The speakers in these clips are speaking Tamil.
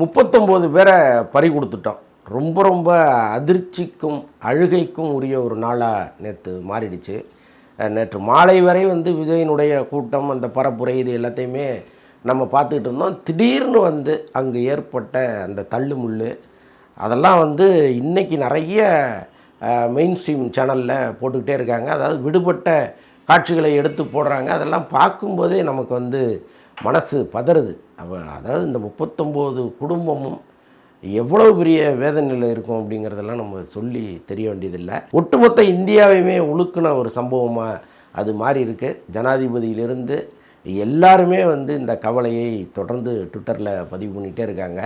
முப்பத்தொம்போது பேரை பறி கொடுத்துட்டோம். ரொம்ப ரொம்ப அதிர்ச்சிக்கும் அழுகைக்கும் உரிய ஒரு நாளாக நேற்று மாறிடுச்சு. நேற்று மாலை வரை வந்து விஜயனுடைய கூட்டம் அந்த பரப்புரை இது எல்லாத்தையுமே நம்ம பார்த்துக்கிட்டு இருந்தோம். திடீர்னு வந்து அங்கே ஏற்பட்ட அந்த தள்ளுமுள்ளு அதெல்லாம் வந்து இன்றைக்கி நிறைய மெயின் ஸ்ட்ரீம் சேனலில் போட்டுக்கிட்டே இருக்காங்க. அதாவது விடுபட்ட காட்சிகளை எடுத்து போடுறாங்க. அதெல்லாம் பார்க்கும்போதே நமக்கு வந்து மனசு பதறுது. அவ அதாவது இந்த முப்பத்தொம்போது குடும்பமும் எவ்வளோ பெரிய வேதனையில் இருக்கும் அப்படிங்கிறதெல்லாம் நம்ம சொல்லி தெரிய வேண்டியதில்லை. ஒட்டுமொத்த இந்தியாவையுமே உழுக்குன ஒரு சம்பவமாக அது மாறி இருக்கு. ஜனாதிபதியிலிருந்து எல்லாருமே வந்து இந்த கவலையை தொடர்ந்து ட்விட்டரில் பதிவு பண்ணிகிட்டே இருக்காங்க.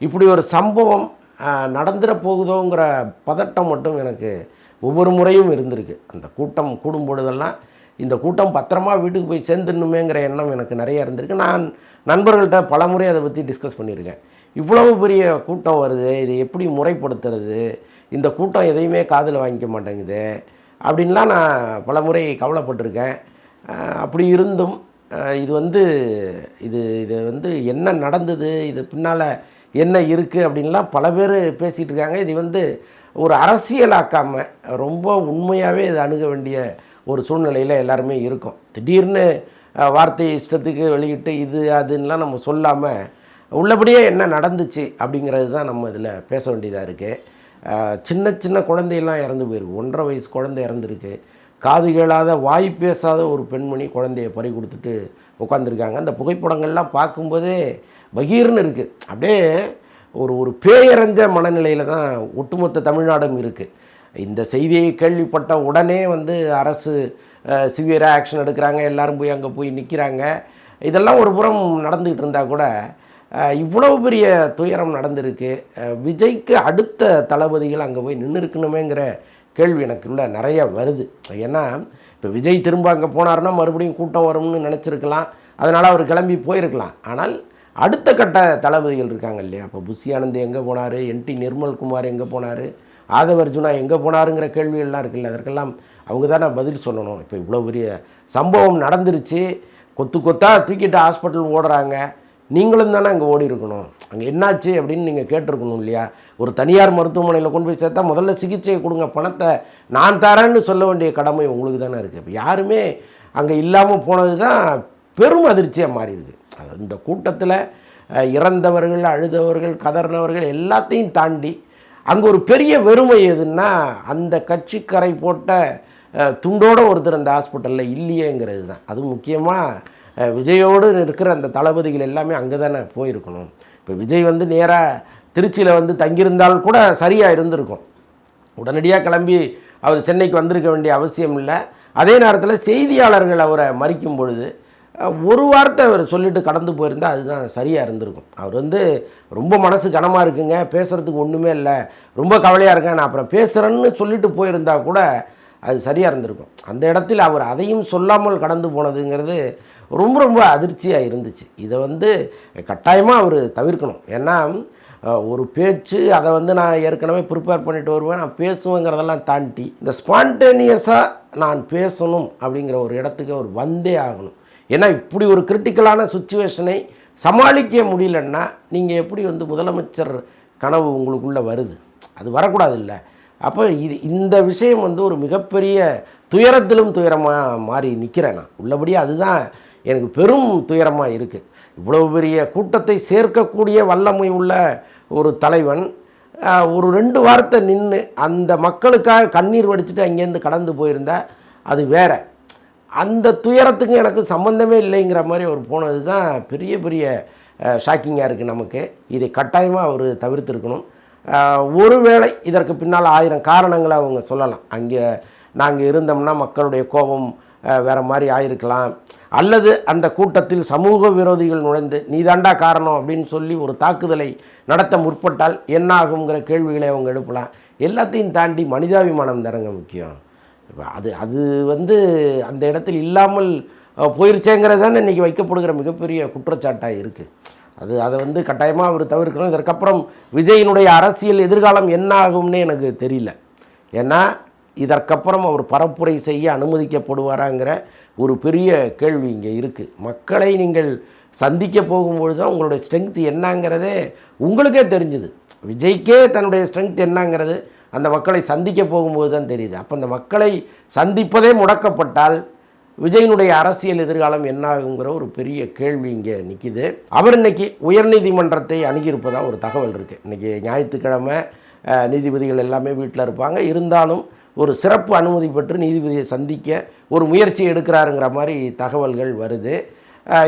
இப்படி ஒரு சம்பவம் நடந்துட போகுதோங்கிற பதட்டம் மட்டும் எனக்கு ஒவ்வொரு முறையும் இருந்திருக்கு. அந்த கூட்டம் கூடும் பொழுதெல்லாம் இந்த கூட்டம் பத்திரமா வீட்டுக்கு போய் சேர்ந்துடணுமேங்கிற எண்ணம் எனக்கு நிறைய இருந்திருக்கு. நான் நண்பர்கள்ட்ட பல முறை அதை பற்றி டிஸ்கஸ் பண்ணியிருக்கேன். இவ்வளவு பெரிய கூட்டம் வருது இதை எப்படி முறைப்படுத்துறது இந்த கூட்டம் எதையுமே காதில் வாங்கிக்க மாட்டேங்குது அப்படின்லாம் நான் பல முறை கவலைப்பட்டிருக்கேன் அப்படி இருந்தும் இது வந்து இது இது வந்து என்ன நடந்தது இது பின்னால் என்ன இருக்குது அப்படின்லாம் பல பேர் பேசிகிட்டு இருக்காங்க. இது வந்து ஒரு அரசியலாக்காமல் ரொம்ப உண்மையாகவே இது அணுக வேண்டிய ஒரு சூழ்நிலையில் எல்லாருமே இருக்கும். திடீர்னு வார்த்தை இஷ்டத்துக்கு வெளியிட்டு இது அதுன்னெலாம் நம்ம சொல்லாமல் உள்ளபடியே என்ன நடந்துச்சு அப்படிங்கிறது தான் நம்ம இதில் பேச வேண்டியதாக இருக்குது சின்ன சின்ன குழந்தையெல்லாம் இறந்து போயிருக்கு. ஒன்றரை வயசு குழந்தை இறந்துருக்கு. காது கேளாத வாய் பேசாத ஒரு பெண்மணி குழந்தைய பறி கொடுத்துட்டு உட்காந்துருக்காங்க அந்த புகைப்படங்கள்லாம் பார்க்கும்போதே பகீர்னு இருக்குது அப்படியே ஒரு ஒரு பேயறைஞ்ச மனநிலையில் தான் ஒட்டுமொத்த தமிழ்நாடும் இருக்குது இந்த செய்தியை கேள்விப்பட்ட உடனே வந்து அரசு சிவியராக ஆக்ஷன் எடுக்கிறாங்க எல்லாரும் போய் அங்கே போய் நிற்கிறாங்க இதெல்லாம் ஒரு புறம் நடந்துக்கிட்டு இருந்தால் கூட இவ்வளவு பெரிய துயரம் நடந்திருக்கு. விஜய்க்கு அடுத்த தளபதிகள் அங்கே போய் நின்று இருக்கணுமேங்கிற கேள்வி எனக்குள்ள நிறைய வருது. ஏன்னா இப்போ விஜய் திரும்ப அங்கே போனாருன்னா மறுபடியும் கூட்டம் வரும்னு நினச்சிருக்கலாம். அதனால் அவர் கிளம்பி போயிருக்கலாம். ஆனால் அடுத்த கட்ட தளபதிகள் இருக்காங்க இல்லையா? இப்போ புஷி ஆனந்த் எங்கே போனார்? என்டி நிர்மல்குமார் எங்கே போனார்? ஆதவ அர்ஜுனா எங்கே போனாருங்கிற கேள்விகள்லாம் இருக்குல்ல அதற்கெல்லாம் அவங்க தானே பதில் சொல்லணும். இப்போ இவ்வளோ பெரிய சம்பவம் நடந்துருச்சு. கொத்து கொத்தாக தூக்கிட்டு ஹாஸ்பிட்டல் ஓடுறாங்க. நீங்களும் தானே அங்கே ஓடி இருக்கணும். அங்கே என்னாச்சு அப்படின்னு நீங்கள் கேட்டிருக்கணும் இல்லையா? ஒரு தனியார் மருத்துவமனையில் கொண்டு போய் சேர்த்தா முதல்ல சிகிச்சையை கொடுங்க பணத்தை நான் தரேன்னு சொல்ல வேண்டிய கடமை உங்களுக்கு தானே இருக்குது இப்போ யாருமே அங்கே இல்லாமல் போனது தான் பெரும் அதிர்ச்சியாக மாறிடுது. அது இந்த கூட்டத்தில் இறந்தவர்கள் அழுதவர்கள் கதறினவர்கள் எல்லாத்தையும் தாண்டி அங்கே ஒரு பெரிய வெறுமை எதுன்னா அந்த கட்சிக்கரை போட்ட துண்டோடு துண்டோட ஒருத்தர் அந்த ஹாஸ்பிட்டலில் இல்லையேங்கிறது தான். அது முக்கியமாக விஜயோடு இருக்கிற அந்த தளபதிகள் எல்லாமே அங்கே தானே போயிருக்கணும். இப்போ விஜய் வந்து நேராக திருச்சியில் வந்து தங்கியிருந்தால் கூட சரியாக இருந்திருக்கும். உடனடியாக கிளம்பி அவர் சென்னைக்கு வந்திருக்க வேண்டிய அவசியம் இல்லை. அதே நேரத்தில் செய்தியாளர்கள் அவரை மறிக்கும் பொழுது ஒரு வார்த்தை அவர் சொல்லிட்டு கடந்து போயிருந்தால் அதுதான் சரியாக இருந்திருக்கும். அவர் வந்து ரொம்ப மனசு கனமாக இருக்குங்க பேசுகிறதுக்கு ஒன்றுமே இல்லை ரொம்ப கவலையாக இருக்கேன் நான் அப்புறம் பேசுகிறேன்னு சொல்லிட்டு போயிருந்தா கூட அது சரியாக இருந்திருக்கும். அந்த இடத்தில் அவர் அதையும் சொல்லாமல் கடந்து போனதுங்கிறது ரொம்ப ரொம்ப அதிர்ச்சியாக இருந்துச்சு. இதை வந்து கட்டாயமாக அவர் தவிர்க்கணும். ஏன்னா ஒரு பேச்சு அதை வந்து நான் ஏற்கனவே ப்ரிப்பேர் பண்ணிட்டு வருவேன் நான் பேசுவேங்கிறதெல்லாம் தாண்டி இந்த ஸ்பான்டேனியஸாக நான் பேசணும் அப்படிங்கிற ஒரு இடத்துக்கு அவர் வந்தே ஆகணும். ஏன்னா இப்படி ஒரு கிரிட்டிக்கலான சுச்சுவேஷனை சமாளிக்க முடியலன்னா நீங்கள் எப்படி வந்து முதலமைச்சர் கனவு உங்களுக்குள்ளே வருது? அது வரக்கூடாது இல்லை அப்போ இது இந்த விஷயம் வந்து ஒரு மிகப்பெரிய துயரத்திலும் துயரமாக மாறி நிற்கிறேன் நான். உள்ளபடி அதுதான் எனக்கு பெரும் துயரமாக இருக்குது இவ்வளோ பெரிய கூட்டத்தை சேர்க்கக்கூடிய வல்லமை உள்ள ஒரு தலைவன் ஒரு ரெண்டு வாரத்தை நின்று அந்த மக்களுக்காக கண்ணீர் வடிச்சிட்டு அங்கேருந்து கடந்து போயிருந்தா அது வேற. அந்த துயரத்துக்கு எனக்கு சம்மந்தமே இல்லைங்கிற மாதிரி அவர் போனது தான் பெரிய பெரிய ஷாக்கிங்காக இருக்குது நமக்கு. இதை கட்டாயமாக அவர் தவிர்த்துருக்கணும். ஒருவேளை இதற்கு பின்னால் ஆயிரம் காரணங்களை அவங்க சொல்லலாம். அங்கே நாங்கள் இருந்தோம்னா மக்களுடைய கோபம் வேறு மாதிரி ஆயிருக்கலாம். அல்லது அந்த கூட்டத்தில் சமூக விரோதிகள் நுழைந்து நீதாண்டா காரணம் அப்படின்னு சொல்லி ஒரு தாக்குதலை நடத்த முற்பட்டால் என்ன ஆகுங்கிற கேள்விகளை அவங்க எழுப்பலாம். எல்லாத்தையும் தாண்டி மனிதாபிமானம் தானங்க முக்கியம். அது அது வந்து அந்த இடத்தில் இல்லாமல் போயிருச்சேங்கிறது தான் இன்றைக்கி வைக்கப்படுகிற மிகப்பெரிய குற்றச்சாட்டாக இருக்குது அது அதை வந்து கட்டாயமாக அவர் தவிர்க்கணும். இதற்கப்புறம் விஜயினுடைய அரசியல் எதிர்காலம் என்ன ஆகும்னே எனக்கு தெரியல. ஏன்னா இதற்கப்புறம் அவர் பரப்புரை செய்ய அனுமதிக்கப்படுவாராங்கிற ஒரு பெரிய கேள்வி இங்கே இருக்குது மக்களை நீங்கள் சந்திக்க போகும்பொழுது தான் உங்களுடைய ஸ்ட்ரென்த் என்னங்கிறதே உங்களுக்கே தெரிஞ்சுது. விஜய்க்கே தன்னுடைய ஸ்ட்ரென்த் என்னங்கிறது அந்த மக்களை சந்திக்க போகும்போது தான் தெரியுது. அப்போ அந்த மக்களை சந்திப்பதே முடக்கப்பட்டால் விஜயனுடைய அரசியல் எதிர்காலம் என்ன ஆகுங்கிற ஒரு பெரிய கேள்வி இங்கே நிற்கிது அவர் இன்னைக்கு உயர்நீதிமன்றத்தை அணுகியிருப்பதாக ஒரு தகவல் இருக்குது இன்றைக்கி ஞாயிற்றுக்கிழமை நீதிபதிகள் எல்லாமே வீட்டில் இருப்பாங்க. இருந்தாலும் ஒரு சிறப்பு அனுமதி பெற்று நீதிபதியை சந்திக்க ஒரு முயற்சி எடுக்கிறாருங்கிற மாதிரி தகவல்கள் வருது.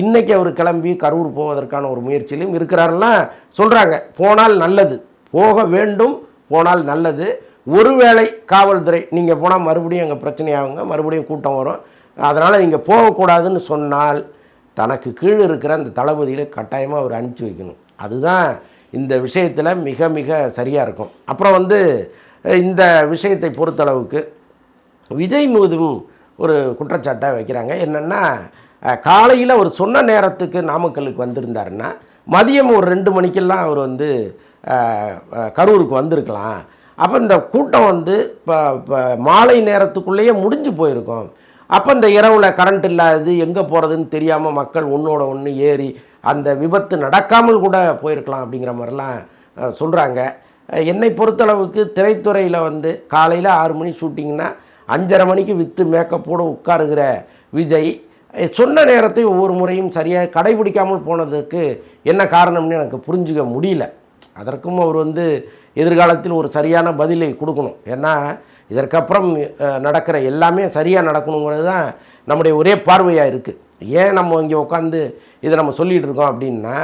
இன்றைக்கி அவர் கிளம்பி கரூர் போவதற்கான ஒரு முயற்சியிலும் இருக்கிறாருலாம் சொல்கிறாங்க போனால் நல்லது. போக வேண்டும். போனால் நல்லது. ஒருவேளை காவல்துறை நீங்கள் போனால் மறுபடியும் அங்கே பிரச்சனையாகுங்க மறுபடியும் கூட்டம் வரும். அதனால் நீங்கள் போகக்கூடாதுன்னு சொன்னால் தனக்கு கீழே இருக்கிற அந்த தளபதியில் கட்டாயமாக அவர் அனுப்பிச்சி வைக்கணும். அதுதான் இந்த விஷயத்தில் மிக மிக சரியாக இருக்கும். அப்புறம் வந்து இந்த விஷயத்தை பொறுத்தளவுக்கு விஜய் மீதும் ஒரு குற்றச்சாட்டை வைக்கிறாங்க. என்னென்னா காலையில் அவர் சொன்ன நேரத்துக்கு நாமக்கலுக்கு வந்திருந்தாருன்னா மதியம் ஒரு ரெண்டு மணிக்கெல்லாம் அவர் வந்து கரூருக்கு வந்திருக்கலாம். அப்போ இந்த கூட்டம் வந்து இப்போ இப்போ மாலை நேரத்துக்குள்ளேயே முடிஞ்சு போயிருக்கும். அப்போ இந்த இரவில் கரண்ட் இல்லாதது எங்கே போகிறதுன்னு தெரியாமல் மக்கள் ஒன்றோட ஒன்று ஏறி அந்த விபத்து நடக்காமல் கூட போயிருக்கலாம் அப்படிங்கிற மாதிரிலாம் சொல்கிறாங்க என்னை பொறுத்தளவுக்கு திரைத்துறையில் வந்து காலையில் ஆறு மணி ஷூட்டிங்னா அஞ்சரை மணிக்கு விற்று மேக்கப்போடு உட்காருகிற விஜய் சொன்ன நேரத்தை ஒவ்வொரு முறையும் சரியாக கடைபிடிக்காமல் போனதுக்கு என்ன காரணம்னு எனக்கு புரிஞ்சுக்க முடியல. அதற்கும் அவர் வந்து எதிர்காலத்தில் ஒரு சரியான பதிலை கொடுக்கணும். ஏன்னா இதற்கப்புறம் நடக்கிற எல்லாமே சரியாக நடக்கணுங்கிறது தான் நம்முடைய ஒரே பார்வையாக இருக்குது ஏன் நம்ம இங்கே உட்காந்து இதை நம்ம சொல்லிகிட்டு இருக்கோம் அப்படின்னா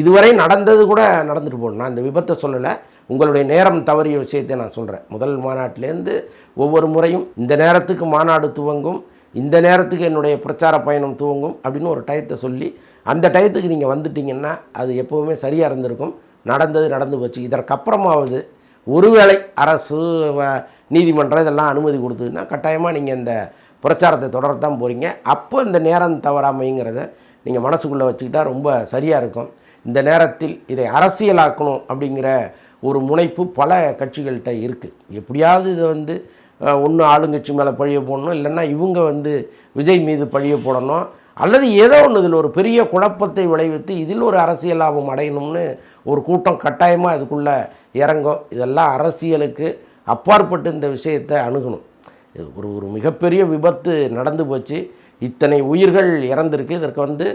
இதுவரை நடந்தது கூட நடந்துட்டு போகணும். நான் இந்த விபத்தை சொல்லலை. உங்களுடைய நேரம் தவறிய விஷயத்தை நான் சொல்கிறேன் முதல் மாநாட்டிலேருந்து ஒவ்வொரு முறையும் இந்த நேரத்துக்கு மாநாடு துவங்கும் இந்த நேரத்துக்கு என்னுடைய பிரச்சார பயணம் துவங்கும் அப்படின்னு ஒரு டயத்தை சொல்லி அந்த டயத்துக்கு நீங்கள் வந்துட்டிங்கன்னா அது எப்போவுமே சரியாக இருந்திருக்கும். நடந்தது நடந்து போச்சு. இதற்கப்புறமாவது ஒருவேளை அரசு வ- நீதிமன்றம் இதெல்லாம் அனுமதி கொடுத்ததுன்னா கட்டாயமாக நீங்கள் இந்த பிரச்சாரத்தை தொடரத்தான் போகிறீங்க அப்போ இந்த நேரம் தவறாமைங்கிறத நீங்கள் மனசுக்குள்ளே வச்சுக்கிட்டா ரொம்ப சரியாக இருக்கும். இந்த நேரத்தில் இதை அரசியலாக்கணும் அப்படிங்கிற ஒரு முனைப்பு பல கட்சிகள்கிட்ட இருக்குது எப்படியாவது இதை வந்து ஒன்று ஆளுங்கட்சி மேலே பழிய போடணும் இல்லைன்னா இவங்க வந்து விஜய் மீது பழிய போடணும். அல்லது ஏதோ ஒன்று இதில் ஒரு பெரிய குழப்பத்தை விளைவித்து இதில் ஒரு அரசியல் லாபம் அடையணும்னு ஒரு கூட்டம் கட்டாயமாக இதுக்குள்ளே இறங்கும் இதெல்லாம் அரசியலுக்கு அப்பாற்பட்டு இந்த விஷயத்தை அணுகணும். இது ஒரு ஒரு மிகப்பெரிய விபத்து நடந்து போச்சு. இத்தனை உயிர்கள் இறந்துருக்கு. இதற்கு வந்து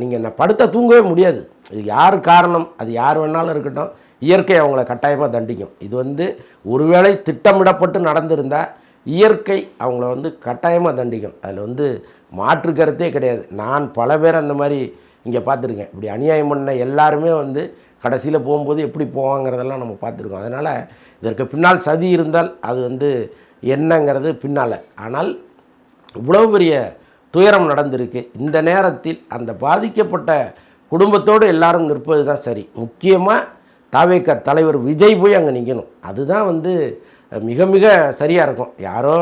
நீங்கள் என்ன படுத்த தூங்கவே முடியாது. இது யார் காரணம்? அது யார் வேணாலும் இருக்கட்டும். இயற்கை அவங்கள கட்டாயமாக தண்டிக்கும். இது வந்து ஒருவேளை திட்டமிடப்பட்டு நடந்திருந்தால் இயற்கை அவங்கள வந்து கட்டாயமாக தண்டிக்கும் அதில் வந்து மாற்று கருத்தே கிடையாது. நான் பல பேர் அந்த மாதிரி இங்கே பார்த்துருக்கேன். இப்படி அநியாயம் பண்ண எல்லாருமே வந்து கடைசியில் போகும்போது எப்படி போவாங்கிறதெல்லாம் நம்ம பார்த்துருக்கோம். அதனால் இதற்கு பின்னால் சதி இருந்தால் அது வந்து என்னங்கிறது பின்னால். ஆனால் இவ்வளவு பெரிய துயரம் நடந்திருக்கு. இந்த நேரத்தில் அந்த பாதிக்கப்பட்ட குடும்பத்தோடு எல்லாரும் நிற்பது தான் சரி. முக்கியமாக தாவேக்க தலைவர் விஜய் போய் அங்கே நிற்கணும் அதுதான் வந்து மிக மிக சரியாக இருக்கும். யாரோ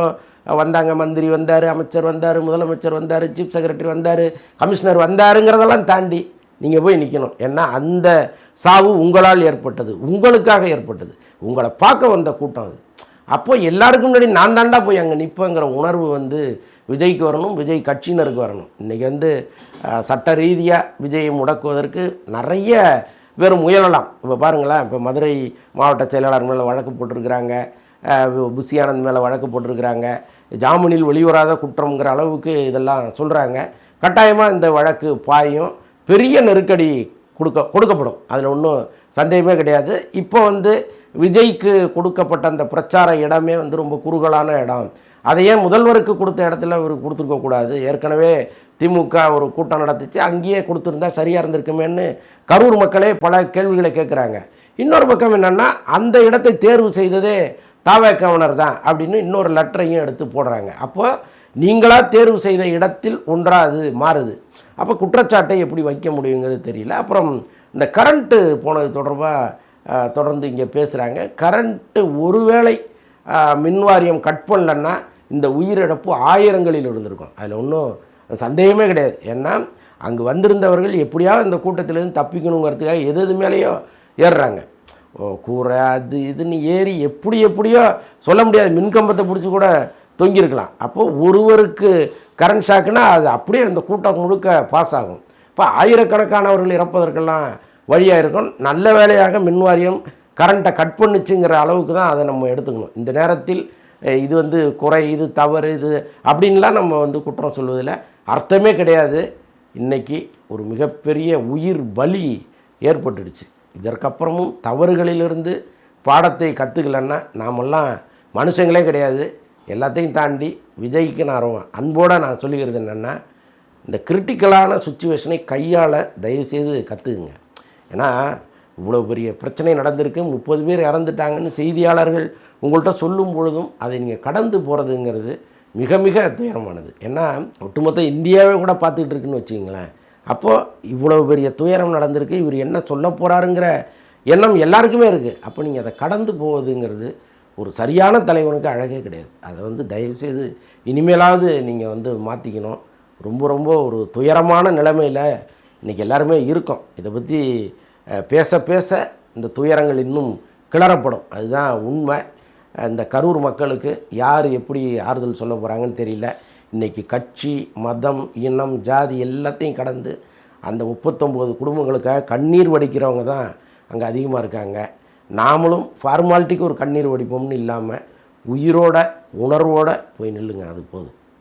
வந்தாங்க மந்திரி வந்தார் அமைச்சர் வந்தார் முதலமைச்சர் வந்தார் சீஃப் செக்ரட்டரி வந்தார் கமிஷனர் வந்தாருங்கிறதெல்லாம் தாண்டி நீங்கள் போய் நிற்கணும் ஏன்னா அந்த சாவு உங்களால் ஏற்பட்டது உங்களுக்காக ஏற்பட்டது. உங்களை பார்க்க வந்த கூட்டம் அது. அப்போ எல்லாருக்கும் முன்னாடி நான் தாண்டா போய் அங்கே நிற்பேங்கிற உணர்வு வந்து விஜய்க்கு வரணும் விஜய் கட்சியினருக்கு வரணும். இன்றைக்கி வந்து சட்ட ரீதியாக விஜயை முடக்குவதற்கு நிறைய பேர் முயலலாம். இப்போ பாருங்களேன் இப்போ மதுரை மாவட்ட செயலாளர் மேலே வழக்கு போட்டிருக்கிறாங்க. புஷி ஆனந்த் மேலே வழக்கு போட்டிருக்கிறாங்க. ஜாமீனில் வெளிவராத குற்றம்ங்கிற அளவுக்கு இதெல்லாம் சொல்கிறாங்க கட்டாயமாக இந்த வழக்கு பாயும். பெரிய நெருக்கடி கொடுக்க கொடுக்கப்படும். அதில் ஒன்றும் சந்தேகமே கிடையாது. இப்போ வந்து விஜய்க்கு கொடுக்கப்பட்ட அந்த பிரச்சார இடமே வந்து ரொம்ப குறுகலான இடம். அதை ஏன் முதல்வருக்கு கொடுத்த இடத்துல அவர் கொடுத்துருக்கக்கூடாது ஏற்கனவே திமுக ஒரு கூட்டம் நடத்துச்சு. அங்கேயே கொடுத்துருந்தா சரியாக இருந்திருக்குமேன்னு கரூர் மக்களே பல கேள்விகளை கேட்குறாங்க இன்னொரு பக்கம் என்னென்னா அந்த இடத்தை தேர்வு செய்ததே தாவே கவனர் தான் அப்படின்னு இன்னொரு லெட்டரையும் எடுத்து போடுறாங்க. அப்போ நீங்களாக தேர்வு செய்த இடத்தில் ஒன்றாக அது மாறுது. அப்போ குற்றச்சாட்டை எப்படி வைக்க முடியுங்கிறது தெரியல. அப்புறம் இந்த கரண்ட்டு போனது தொடர்பாக தொடர்ந்து இங்கே பேசுகிறாங்க கரண்ட்டு ஒருவேளை மின்வாரியம் கட் பண்ணலன்னா இந்த உயிரிழப்பு ஆயிரங்களில் இருந்திருக்கும். அதில் ஒன்றும் சந்தேகமே கிடையாது. ஏன்னா அங்கே வந்திருந்தவர்கள் எப்படியாவது இந்த கூட்டத்திலேருந்து தப்பிக்கணுங்கிறதுக்காக எது எது மேலேயோ ஏறுறாங்க. கூரை அது இதுன்னு ஏறி எப்படி எப்படியோ சொல்ல முடியாது. மின்கம்பத்தை பிடிச்சி கூட தொங்கியிருக்கலாம். அப்போது ஒருவருக்கு கரண்ட் ஷாக்குனா அது அப்படியே அந்த கூட்டம் முழுக்க பாஸ் ஆகும். இப்போ ஆயிரக்கணக்கானவர்கள் இறப்பதற்கெல்லாம் வழியாக இருக்கும். நல்ல வேலையாக மின்வாரியம் கரண்ட்டை கட் பண்ணுச்சுங்கிற அளவுக்கு தான் அதை நம்ம எடுத்துக்கணும். இந்த நேரத்தில் இது வந்து குறை இது தவறு இது அப்படின்லாம் நம்ம வந்து குற்றம் சொல்வதில் அர்த்தமே கிடையாது. இன்னைக்கு ஒரு மிகப்பெரிய உயிர் பலி ஏற்பட்டுடுச்சு. இதற்கப்புறமும் தவறுகளிலிருந்து பாடத்தை கற்றுக்கலன்னா நாமெல்லாம் மனுஷங்களே கிடையாது. எல்லாத்தையும் தாண்டி விஜய்க்கு நான் ரொம்ப அன்போடு நான் சொல்லிக்கிறது என்னென்னா இந்த கிரிட்டிக்கலான சுச்சுவேஷனை கையாள தயவுசெய்து கற்றுக்குங்க ஏன்னா இவ்வளோ பெரிய பிரச்சனை நடந்திருக்கு. முப்பது பேர் இறந்துட்டாங்கன்னு செய்தியாளர்கள் உங்கள்கிட்ட சொல்லும் பொழுதும் அதை நீங்கள் கடந்து போகிறதுங்கிறது மிக மிக துயரமானது. ஏன்னா ஒட்டுமொத்த இந்தியாவே கூட பார்த்துக்கிட்டு இருக்குன்னு வச்சிங்களேன் அப்போது இவ்வளோ பெரிய துயரம் நடந்திருக்கு இவர் என்ன சொல்ல போகிறாருங்கிற எண்ணம் எல்லாருக்குமே இருக்குது அப்போ நீங்கள் அதை கடந்து போவதுங்கிறது ஒரு சரியான தலைவனுக்கு அழகே கிடையாது. அதை வந்து தயவுசெய்து இனிமேலாவது நீங்கள் வந்து மாற்றிக்கணும் ரொம்ப ரொம்ப ஒரு துயரமான நிலைமையில் இன்றைக்கி எல்லாருமே இருக்கோம். இதை பற்றி பேச பேச இந்த துயரங்கள் இன்னும் கிளறப்படும். அதுதான் உண்மை. இந்த கரூர் மக்களுக்கு யார் எப்படி ஆறுதல் சொல்ல போகிறாங்கன்னு தெரியல. இன்றைக்கி கட்சி மதம் இனம் ஜாதி எல்லாத்தையும் கடந்து அந்த முப்பத்தொம்போது குடும்பங்களுக்காக கண்ணீர் வடிக்கிறவங்க தான் அங்கே அதிகமாக இருக்காங்க. நாமளும் ஃபார்மாலிட்டிக்கு ஒரு கண்ணீர் வடிப்போம்னு இல்லாமல் உயிரோட உணர்வோடு போய் நில்லுங்க அது போதும்.